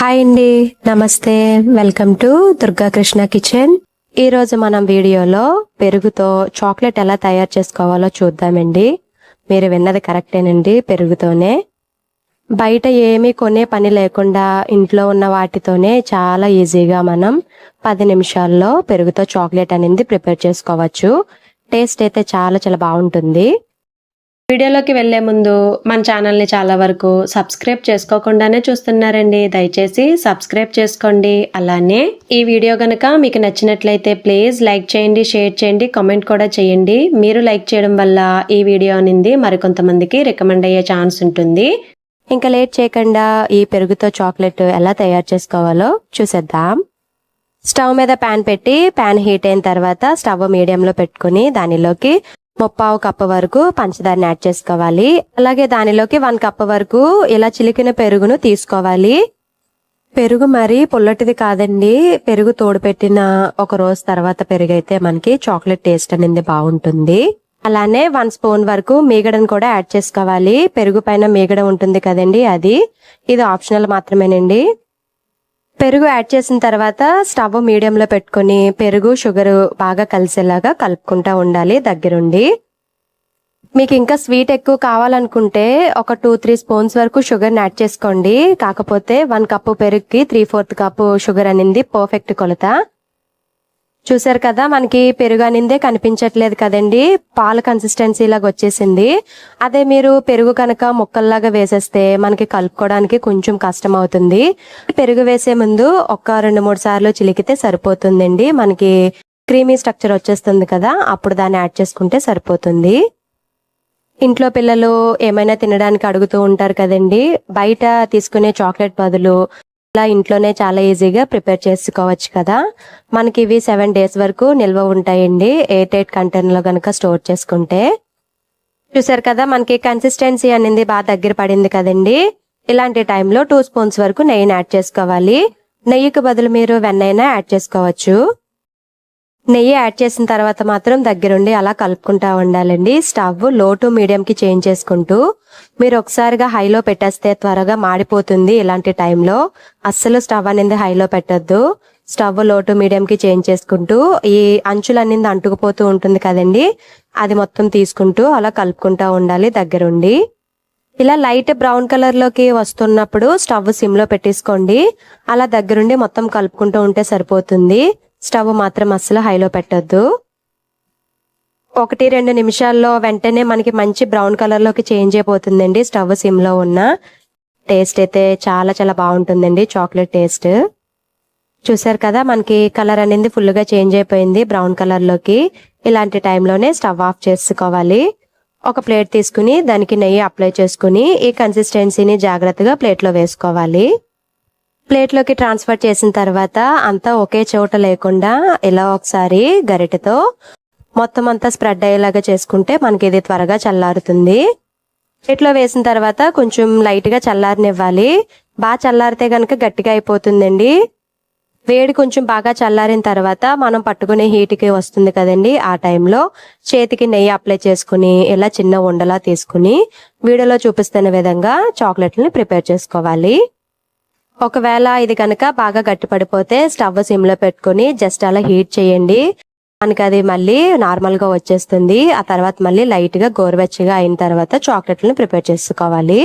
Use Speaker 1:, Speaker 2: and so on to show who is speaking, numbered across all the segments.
Speaker 1: Hi అండి నమస్తే welcome to Durga Krishna kitchen. ఈ రోజు మనం వీడియోలో పెరుగుతో చాక్లెట్ ఎలా తయారు చేసుకోవాలో చూద్దామండి. మీరు విన్నది కరెక్టేనండి పెరుగుతోనే. బయట ఏమీ కొనే పని లేకుండా ఇంట్లో ఉన్న వాటితోనే చాలా ఈజీగా మనం పది నిమిషాల్లో పెరుగుతో చాక్లెట్ అనేది ప్రిపేర్ చేసుకోవచ్చు. టేస్ట్ అయితే చాలా చాలా బాగుంటుంది. వీడియోలోకి వెళ్ళే ముందు మన ఛానల్ని చాలా వరకు సబ్స్క్రైబ్ చేసుకోకుండానే చూస్తున్నారండి. దయచేసి సబ్స్క్రైబ్ చేసుకోండి. అలానే ఈ వీడియో గనక మీకు నచ్చినట్లయితే ప్లీజ్ లైక్ చేయండి షేర్ చేయండి కామెంట్ కూడా చేయండి. మీరు లైక్ చేయడం వల్ల ఈ వీడియో అనేది మరికొంతమందికి రికమెండ్ అయ్యే ఛాన్స్ ఉంటుంది. ఇంకా లేట్ చేయకుండా ఈ పెరుగుతో చాక్లెట్ ఎలా తయారు చేసుకోవాలో చూసేద్దాం. స్టవ్ మీద ప్యాన్ పెట్టి ప్యాన్ హీట్ అయిన తర్వాత స్టవ్ మీడియంలో పెట్టుకుని దానిలోకి ముప్పావు కప్పు వరకు పంచదారని యాడ్ చేసుకోవాలి. అలాగే దానిలోకి వన్ కప్ వరకు ఇలా చిలికిన పెరుగును తీసుకోవాలి. పెరుగు మరి పుల్లటిది కాదండి. పెరుగు తోడుపెట్టిన ఒక రోజు తర్వాత పెరుగు అయితే మనకి చాక్లెట్ టేస్ట్ అనేది బాగుంటుంది. అలానే వన్ స్పూన్ వరకు మీగడను కూడా యాడ్ చేసుకోవాలి. పెరుగు పైన మీగడ ఉంటుంది కదండి అది. ఇది ఆప్షనల్ మాత్రమేనండి. పెరుగు యాడ్ చేసిన తర్వాత స్టవ్ మీడియంలో పెట్టుకుని పెరుగు షుగర్ బాగా కలిసేలాగా కలుపుకుంటా ఉండాలి దగ్గరుండి. మీకు ఇంకా స్వీట్ ఎక్కువ కావాలనుకుంటే ఒక టూ త్రీ స్పూన్స్ వరకు షుగర్ని యాడ్ చేసుకోండి. కాకపోతే వన్ కప్పు పెరుగుకి త్రీ ఫోర్త్ కప్పు షుగర్ అనేది పర్ఫెక్ట్ కొలత. చూసారు కదా మనకి పెరుగు అనిందే కనిపించట్లేదు కదండి. పాల కన్సిస్టెన్సీ లాగా వచ్చేసింది. అదే మీరు పెరుగు కనుక ముక్కల్లాగా వేసేస్తే మనకి కలుపుకోవడానికి కొంచెం కష్టం అవుతుంది పెరుగు వేసే ముందు ఒక్క రెండు మూడు సార్లు చిలికితే సరిపోతుందండి. మనకి క్రీమీ స్ట్రక్చర్ వచ్చేస్తుంది కదా అప్పుడు దాన్ని యాడ్ చేసుకుంటే సరిపోతుంది. ఇంట్లో పిల్లలు ఏమైనా తినడానికి అడుగుతూ ఉంటారు కదండి. బయట తీసుకునే చాక్లెట్ బదులు ఇలా ఇంట్లోనే చాలా ఈజీగా ప్రిపేర్ చేసుకోవచ్చు కదా. మనకి ఇవి సెవెన్ డేస్ వరకు నిల్వ ఉంటాయండి. ఎయిట్ ఎయిట్ కంటైనర్లో కనుక స్టోర్ చేసుకుంటే. చూసారు కదా మనకి కన్సిస్టెన్సీ అనేది బాగా దగ్గర పడింది కదండి. ఇలాంటి టైంలో టూ స్పూన్స్ వరకు నెయ్యిని యాడ్ చేసుకోవాలి. నెయ్యికి బదులు మీరు వెన్నైనా యాడ్ చేసుకోవచ్చు. నెయ్యి యాడ్ చేసిన తర్వాత మాత్రం దగ్గరుండి అలా కలుపుకుంటా ఉండాలండి. స్టవ్లో టు మీడియంకి చేంజ్ చేసుకుంటూ మీరు ఒకసారిగా హైలో పెట్టేస్తే త్వరగా మాడిపోతుంది ఇలాంటి టైంలో. అస్సలు స్టవ్ అనేది హైలో పెట్టద్దు. స్టవ్లో టు చేంజ్ చేసుకుంటూ ఈ అంచులు అనేది అంటుకుపోతూ ఉంటుంది కదండి. అది మొత్తం తీసుకుంటూ అలా కలుపుకుంటా ఉండాలి దగ్గరుండి. ఇలా లైట్ బ్రౌన్ కలర్లోకి వస్తున్నప్పుడు స్టవ్ సిమ్లో పెట్టేసుకోండి. అలా దగ్గరుండి మొత్తం కలుపుకుంటూ ఉంటే సరిపోతుంది. స్టవ్ మాత్రం అస్సలు హైలో పెట్టొద్దు. ఒకటి రెండు నిమిషాల్లో వెంటనే మనకి మంచి బ్రౌన్ కలర్లోకి చేంజ్ అయిపోతుందండి స్టవ్ సిమ్లో ఉన్న. టేస్ట్ అయితే చాలా చాలా బాగుంటుందండి చాక్లెట్ టేస్ట్. చూసారు కదా మనకి కలర్ అనేది ఫుల్గా చేంజ్ అయిపోయింది బ్రౌన్ కలర్లోకి. ఇలాంటి టైంలోనే స్టవ్ ఆఫ్ చేసుకోవాలి. ఒక ప్లేట్ తీసుకుని దానికి నెయ్యి అప్లై చేసుకుని ఈ కన్సిస్టెన్సీని జాగ్రత్తగా ప్లేట్లో వేసుకోవాలి. ప్లేట్లోకి ట్రాన్స్ఫర్ చేసిన తర్వాత అంతా ఒకే చోట లేకుండా ఇలా ఒకసారి గరిటెతో మొత్తం అంతా స్ప్రెడ్ అయ్యేలాగా చేసుకుంటే మనకి ఇది త్వరగా చల్లారుతుంది. ప్లేట్లో వేసిన తర్వాత కొంచెం లైట్గా చల్లారనివ్వాలి. బాగా చల్లారితే గనక గట్టిగా అయిపోతుందండి. వేడి కొంచెం బాగా చల్లారిన తర్వాత మనం పట్టుకునే హీట్కి వస్తుంది కదండి ఆ టైంలో. చేతికి నెయ్యి అప్లై చేసుకుని ఇలా చిన్న ఉండలా తీసుకుని వీడియోలో చూపిస్తున్న విధంగా చాక్లెట్ని ప్రిపేర్ చేసుకోవాలి. ఒకవేళ ఇది కనుక బాగా గట్టిపడిపోతే స్టవ్ సిమ్లో పెట్టుకుని జస్ట్ అలా హీట్ చేయండి. మనకి అది మళ్ళీ నార్మల్గా వచ్చేస్తుంది. ఆ తర్వాత మళ్ళీ లైట్గా గోరువెచ్చగా అయిన తర్వాత చాక్లెట్లను ప్రిపేర్ చేసుకోవాలి.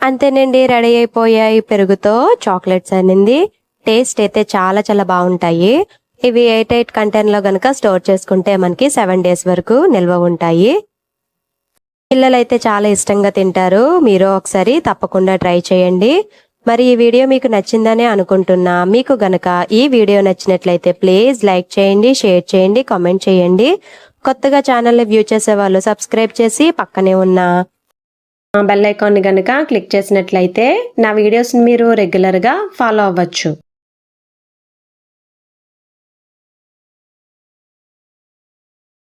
Speaker 1: అంతేనండి రెడీ అయిపోయాయి పెరుగుతో చాక్లెట్స్ అనేది. టేస్ట్ అయితే చాలా చాలా బాగుంటాయి. ఇవి ఎయిట్ ఎయిట్ కంటైనర్ కనుక స్టోర్ చేసుకుంటే మనకి సెవెన్ డేస్ వరకు నిల్వ ఉంటాయి. పిల్లలైతే చాలా ఇష్టంగా తింటారు. మీరు ఒకసారి తప్పకుండా ట్రై చేయండి. మరి ఈ వీడియో మీకు నచ్చిందనే అనుకుంటున్నా. మీకు గనక ఈ వీడియో నచ్చినట్లయితే ప్లీజ్ లైక్ చేయండి షేర్ చేయండి కామెంట్ చేయండి. కొత్తగా ఛానల్ని వ్యూ చేసే వాళ్ళు సబ్స్క్రైబ్ చేసి పక్కనే ఉన్న బెల్ ఐకాన్ని గనక క్లిక్ చేసినట్లయితే నా వీడియోస్ని మీరు రెగ్యులర్గా ఫాలో అవ్వచ్చు.